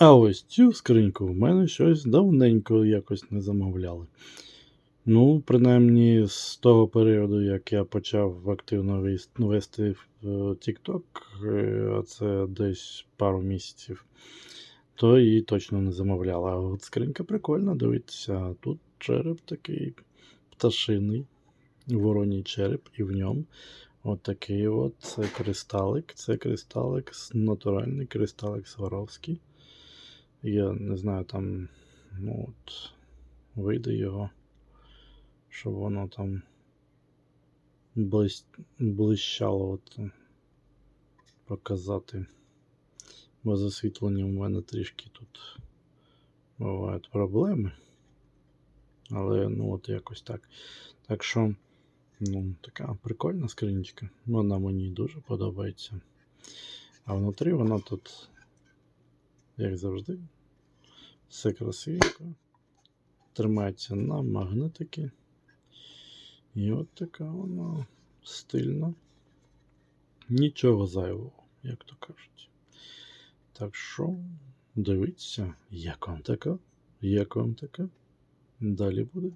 А ось цю скриньку в мене щось давненько якось не замовляли. Ну, принаймні, з того періоду, як я почав активно вести в е, TikTok, е, а це десь пару місяців, то її точно не замовляла. А от скринька прикольна, дивіться, тут череп такий пташиний, вороній череп, і в ньому от такий от це кристалик. Це кристалик, натуральний кристалик Сваровський. Я не знаю, там, ну от, вийде його, щоб воно там блищ... блищало от, показати. Бо з освітленням у мене трішки тут бувають проблеми. Але ну от якось так. Так що, ну, така прикольна скринічка. Вона мені дуже подобається. А внутрі вона тут, як завжди, все красивенько. Тримається на магнитики. І от така вона стильна. Нічого зайвого, як то кажуть. Так що, дивіться, як вам така, як вам така. Далі буде.